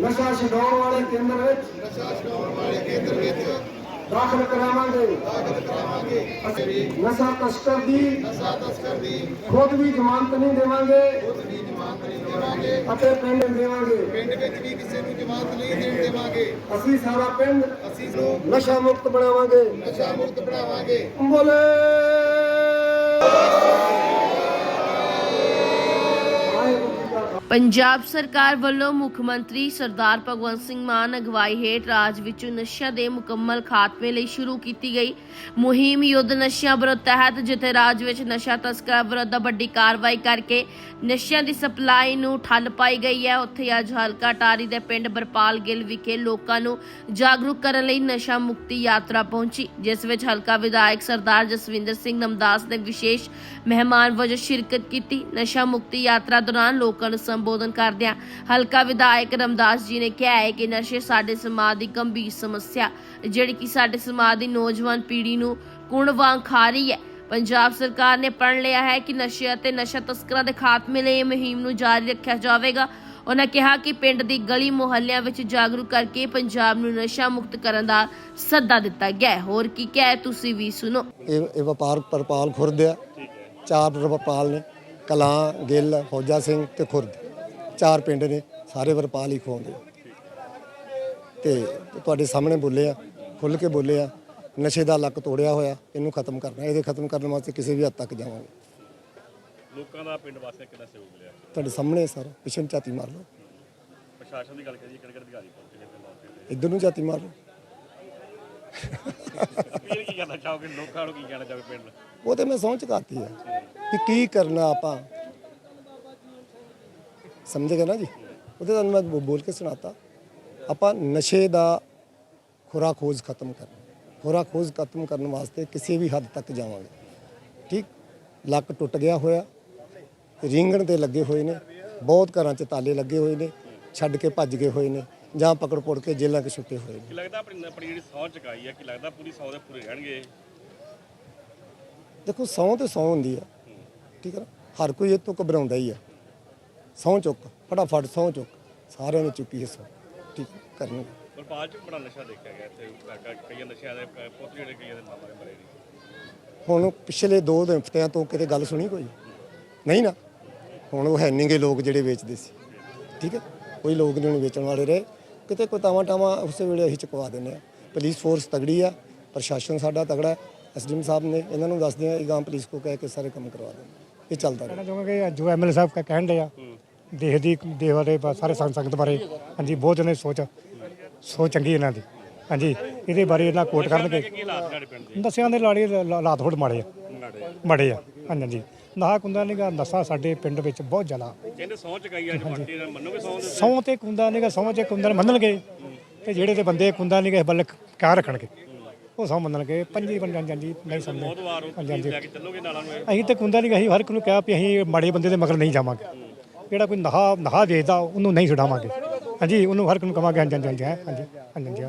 ਨਸ਼ਾ ਛਡਾਉਣ ਵਾਲੇ ਕੇਂਦਰ ਵਿੱਚ ਨਸ਼ਾ ਛਡਾਉਣ ਵਾਲੇ ਕੇਂਦਰ ਵਿੱਚ ਦਾਖਲ ਕਰਾਵਾਂਗੇ। ਦਾਖਲ ਕਰਾਵਾਂਗੇ। ਅਸੀਂ ਨਸ਼ਾ ਤਸਕਰ ਦੀ ਨਸ਼ਾ ਤਸਕਰ ਦੀ ਖੁਦ ਵੀ ਜ਼ਮਾਨਤ ਨਹੀਂ ਦੇਵਾਂਗੇ। ਖੁਦ ਵੀ ਜ਼ਮਾਨਤ ਨਹੀਂ ਦੇਵਾਂਗੇ। ਅਤੇ ਪਿੰਡ ਦੇਵਾਂਗੇ। ਪਿੰਡ ਵਿੱਚ ਵੀ ਕਿਸੇ ਨੂੰ ਜਮਾਨਤ ਨਹੀਂ ਦੇਣ ਦੇਵਾਂਗੇ। ਅਸੀਂ ਸਾਰਾ ਪਿੰਡ ਅਸੀਂ ਨੂੰ ਨਸ਼ਾ ਮੁਕਤ ਬਣਾਵਾਂਗੇ। ਨਸ਼ਾ ਮੁਕਤ ਬਣਾਵਾਂਗੇ। ਬੋਲੇ। ਪੰਜਾਬ ਸਰਕਾਰ ਵੱਲੋਂ ਮੁੱਖ ਮੰਤਰੀ ਸਰਦਾਰ ਭਗਵੰਤ ਸਿੰਘ ਮਾਨ ਅਗਵਾਈ ਹੇਠ ਰਾਜ ਵਿੱਚ ਨਸ਼ਿਆਂ ਦੇ ਮੁਕੰਮਲ ਖਾਤਮੇ ਲਈ ਸ਼ੁਰੂ ਕੀਤੀ ਗਈ। ਮੁਹਿੰਮ ਯੁੱਧ ਨਸ਼ਿਆਂ ਵਿਰੁੱਧ ਤਹਿਤ, ਜਿੱਥੇ ਰਾਜ ਵਿੱਚ ਨਸ਼ਾ ਤਸਕਰਾਂ ਵਿਰੁੱਧ ਵੱਡੀ ਕਾਰਵਾਈ ਕਰਕੇ ਨਸ਼ਿਆਂ ਦੀ ਸਪਲਾਈ ਨੂੰ ਠੱਲ ਪਾਈ ਗਈ ਹੈ। ਉੱਥੇ ਅੱਜ ਹਲਕਾ ਟਾਰੀ ਦੇ ਪਿੰਡ ਬਰਪਾਲ ਗਿੱਲ ਵਿਖੇ ਲੋਕਾਂ ਨੂੰ ਜਾਗਰੂਕ ਕਰਨ ਲਈ ਨਸ਼ਾ ਮੁਕਤੀ ਯਾਤਰਾ ਪਹੁੰਚੀ, ਜਿਸ ਵਿੱਚ ਹਲਕਾ ਵਿਧਾਇਕ ਸਰਦਾਰ ਜਸਵਿੰਦਰ ਸਿੰਘ ਨਮਦਾਸ ਨੇ ਵਿਸ਼ੇਸ਼ ਮਹਿਮਾਨ ਵਜੋਂ ਸ਼ਿਰਕਤ ਕੀਤੀ। ਨਸ਼ਾ ਮੁਕਤੀ ਯਾਤਰਾ ਦੌਰਾਨ ਲੋਕਾਂ ਨੂੰ ਸੰਬੋਧਨ ਕਰਦਿਆਂ ਹਲਕਾ ਵਿਧਾਇਕ ਰਮਦਾਸ ਜੀ ਨੇ ਕਿਹਾ ਹੈ ਕਿ ਨਸ਼ੇ ਸਾਡੇ ਸਮਾਜ ਦੀ ਗੰਭੀਰ ਸਮੱਸਿਆ ਜਿਹੜੀ ਕਿ ਸਾਡੇ ਸਮਾਜ ਦੀ ਨੌਜਵਾਨ ਪੀੜ੍ਹੀ ਨੂੰ ਕੁਣ ਵਾਂਗ ਖਾ ਰਹੀ ਹੈ। ਪੰਜਾਬ ਸਰਕਾਰ ਨੇ ਪੜ ਲਿਆ ਹੈ ਕਿ ਨਸ਼ੇ ਅਤੇ ਨਸ਼ਾ ਤਸਕਰਾਂ ਦੇ ਖਾਤਮੇ ਲਈ ਇਹ ਮੁਹਿੰਮ ਨੂੰ ਜਾਰੀ ਰੱਖਿਆ ਜਾਵੇਗਾ। ਉਹਨਾਂ ਕਿਹਾ ਕਿ ਪਿੰਡ ਦੀ ਗਲੀ ਮੁਹੱਲਿਆਂ ਵਿੱਚ ਜਾਗਰੂਕ ਕਰਕੇ ਪੰਜਾਬ ਨੂੰ ਨਸ਼ਾ ਮੁਕਤ ਕਰਨ ਦਾ ਸੱਦਾ ਦਿੱਤਾ ਗਿਆ ਹੈ। ਹੋਰ ਕੀ ਕਿਹਾ ਤੁਸੀਂ ਵੀ ਸੁਣੋ। ਇਹ ਇਹ ਵਪਾਰ ਪਰਪਾਲ ਖੁਰਦ ਆ। ਚਾਰ ਵਪਾਲ ਨੇ ਕਲਾਂ ਗਿੱਲ ਫੌਜਾ ਸਿੰਘ ਤੇ ਖੁਰਦ। ਚਾਰ ਪਿੰਡ ਨੇ ਸਾਰੇ ਵਪਾਲ ਹੀ ਖਵਾਉਂਦੇ ਤੇ ਤੁਹਾਡੇ ਸਾਹਮਣੇ ਬੋਲੇ ਆ ਖੁੱਲ ਕੇ ਬੋਲੇ ਆ ਨਸ਼ੇ ਦਾ ਲੱਕ ਤੋੜਿਆ ਹੋਇਆ ਇਹਨੂੰ ਖਤਮ ਕਰਨਾ ਇਹਦੇ ਖਤਮ ਕਰਨ ਵਾਸਤੇ ਕਿਸੇ ਵੀ ਹੱਦ ਤੱਕ ਜਾਵਾਂਗੇ। ਲੋਕਾਂ ਦਾ ਪਿੰਡ ਵਾਸਤੇ ਕਿੰਨਾ ਸਹਿਯੋਗ ਮਿਲਿਆ? ਤੁਹਾਡੇ ਸਾਹਮਣੇ ਸਾਰਾ ਪਿਛਨ ਝਾਤੀ ਮਾਰ ਲਓ। ਪ੍ਰਸ਼ਾਸਨ ਦੀ ਗੱਲ ਕਰੀਏ ਕਿਹੜੇ ਕਿਹੜੇ ਅਧਿਕਾਰੀ ਪਹੁੰਚੇ ਨੇ ਪਿੰਡ ਵਾਸਤੇ ਇੱਧਰ ਨੂੰ ਝਾਤੀ ਮਾਰ ਲਓ। ਅਪੀਲ ਕੀ ਕਰਨਾ ਚਾਹੋਗੇ? ਲੋਕਾਂ ਨੂੰ ਕੀ ਕਹਿਣਾ ਚਾਹੋਗੇ ਪਿੰਡ ਉਹ ਤੇ ਮੈਂ ਸਹੁੰ ਚੁਕਾਤੀ ਆ ਕਿ ਕੀ ਕਰਨਾ ਆਪਾਂ? ਸਮਝੇਗਾ ਨਾ ਜੀ? ਉਹਦੇ ਤੁਹਾਨੂੰ ਮੈਂ ਬੋਲ ਕੇ ਸੁਣਾਤਾ। ਆਪਾਂ ਨਸ਼ੇ ਦਾ ਖੁਰਾ ਖੋਜ ਖਤਮ ਕਰਨਾ ਖੁਰਾ ਖੋਜ ਖਤਮ ਕਰਨ ਵਾਸਤੇ ਕਿਸੇ ਵੀ ਹੱਦ ਤੱਕ ਜਾਵਾਂਗੇ। ਠੀਕ? ਲੱਕ ਟੁੱਟ ਗਿਆ ਹੋਇਆ। ਰਿੰਗਣ ਤੇ ਲੱਗੇ ਹੋਏ ਨੇ। ਬਹੁਤ ਘਰਾਂ 'ਚ ਤਾਲੇ ਲੱਗੇ ਹੋਏ ਨੇ। ਛੱਡ ਕੇ ਭੱਜ ਗਏ ਹੋਏ ਨੇ। ਜਾਂ ਪਕੜ ਪੁੜ ਕੇ ਜੇਲ੍ਹਾਂ 'ਚ ਛੁੱਟੇ ਹੋਏ ਨੇ। ਲੱਗਦਾ ਆਪਣੀ ਆਪਣੀ ਜਿਹੜੀ ਸਹੁੰ ਚੁਕਾਈ ਹੈ ਕੀ ਲੱਗਦਾ ਪੂਰੀ ਸਹੁੰ ਦੇ ਪੂਰੇ ਰਹਿਣਗੇ ਦੇਖੋ ਸਹੁੰ ਤੇ ਸਹੁੰ ਹੁੰਦੀ ਆ। ਠੀਕ ਹੈ ਨਾ? ਹਰ ਕੋਈ ਇਹ ਤੋਂ ਘਬਰਾਉਂਦਾ ਹੀ ਆ। ਸਹੁੰ ਚੁੱਕ ਫਟਾਫਟ ਸਹੁੰ ਚੁੱਕ ਸਾਰਿਆਂ ਨੇ ਚੁੱਕੀ ਹੈ ਸਹੁੰ ਠੀਕ ਕਰਨੀ ਵਪਾਰ ਚ ਵੀ ਬੜਾ ਨਸ਼ਾ ਦੇਖਿਆ ਗਿਆ ਇੱਥੇ ਕ- ਕ- ਕਈਆਂ ਨਸ਼ਿਆਂ ਦੇ ਪੁੱਤ ਜਿਹੜੇ ਕਈਆਂ ਦੇ ਮਾਮਲੇ ਮਰੇ ਹੁਣ ਪਿਛਲੇ ਦੋ ਦਿਨ ਹਫ਼ਤਿਆਂ ਤੋਂ ਕਿਤੇ ਗੱਲ ਸੁਣੀ ਕੋਈ? ਨਹੀਂ ਨਾ? ਹੁਣ ਉਹ ਹੈ ਨਹੀਂਗੇ ਲੋਕ ਜਿਹੜੇ ਵੇਚਦੇ ਸੀ। ਠੀਕ ਹੈ? ਕੋਈ ਲੋਕ ਨਹੀਂ ਹੁਣ ਵੇਚਣ ਵਾਲੇ ਰਹੇ। ਕਿਤੇ ਕੋਈ ਤਾਵਾਂ ਟਾਵਾਂ ਉਸੇ ਵੇਲੇ ਅਸੀਂ ਚੁਕਵਾ ਦਿੰਦੇ ਆ ਪੁਲਿਸ ਫੋਰਸ ਤਗੜੀ ਆ ਪ੍ਰਸ਼ਾਸਨ ਸਾਡਾ ਤਗੜਾ ਐਸਡੀਐਮ ਸਾਹਿਬ ਨੇ ਇਹਨਾਂ ਨੂੰ ਦੱਸਦੇ ਆ ਗਾਂ ਪੁਲਿਸ ਕੋ ਕਹਿ ਕੇ ਸਾਰੇ ਕੰਮ ਕਰਵਾ ਦੇਣ ਇਹ ਚੱਲਦਾ ਰਹੇ। ਜੋ ਐਮਐਲਏ ਸਾਹਿਬ ਕ- ਕਹਿਣ ਦੇ ਆ ਦੇਸ਼ ਦੀ ਬ- ਸਾਰੇ ਸੰਗ ਸੰਗਤ ਬਾਰੇ। ਹਾਂਜੀ ਬਹੁਤ ਨੇ ਸੋਚ ਸੋਚ ਚੰਗੀ ਇਹਨਾਂ ਦੀ। ਹਾਂਜੀ ਇਹਦੇ ਬਾਰੇ ਇਹਨਾਂ ਕੋਟ ਕਰਨਗੇ। ਕੀ ਹਾਲਾਤ ਸਾਡੇ ਪਿੰਡ ਦੇ? ਨਸ਼ਿਆਂ ਦੇ ਲਾੜੇ ਲ- ਹਾਲਾਤ ਥੋੜ੍ਹੇ ਮਾੜੇ ਆ। ਮਾੜੇ ਆ। ਹਾਂਜੀ ਹਾਂਜੀ। ਨਾ ਕੁੰਦਾ ਨਹੀਂਗਾ ਨਸ਼ਾ ਸਾਡੇ ਪਿੰਡ ਵਿੱਚ ਬਹੁਤ ਜ਼ਿਆਦਾ। ਕਹਿੰਦੇ ਸਹੁੰ ਚੁਕਾਈ ਅੱਜ ਪਾਰਟੀ ਨਾਲ ਮੰਨੋਗੇ ਸਹੁੰ ਦੇ ਸੌਂ ਤੇ ਕੁੰਦਾ ਨਹੀਂਗਾ ਸੌਂ ਚ ਕੁੰਦਾ ਮੰਨਣਗੇ ਤੇ ਜਿਹੜੇ ਤੇ ਬੰਦੇ ਕੁੰਦਾ ਨਹੀਂਗਾ ਬੱਲ ਕਿਆ ਰੱਖਣਗੇ। ਉਹ ਸੌਂ ਮੰਨਣਗੇ। ਪੰਜੀ ਪੰਜਾਂ ਜਾਂਦੀ ਨਹੀਂ ਸਮਝਦੇ। ਬਹੁਤ ਵਾਰ ਉਹ ਲੈ ਕੇ ਚੱਲੋਗੇ ਨਾਲਾਂ ਨੂੰ ਇਹ? ਅਸੀਂ ਤੇ ਕੁੰਦਾ ਨਹੀਂ ਅਸੀਂ ਹਰ ਇੱਕ ਨੂੰ ਕਿਹਾ ਵੀ ਅਸੀਂ ਮਾੜੇ ਬੰਦੇ ਦੇ ਮਗਰ ਨਹੀਂ ਜਾਵਾਂਗੇ। ਜਿਹੜਾ ਕੋਈ ਨਹਾ ਨਹਾ ਵੇਚਦਾ, ਉਹਨੂੰ ਨਹੀਂ ਛਡਾਵਾਂਗੇ। ਹਾਂਜੀ, ਉਹਨੂੰ ਹਰ ਇੱਕ ਨੂੰ ਕਵਾਂਗੇ, ਹਾਂਜੀ ਹਾਂਜੀ ਹਾਂਜੀ ਹਾਂਜੀ ਹਾਂਜੀ।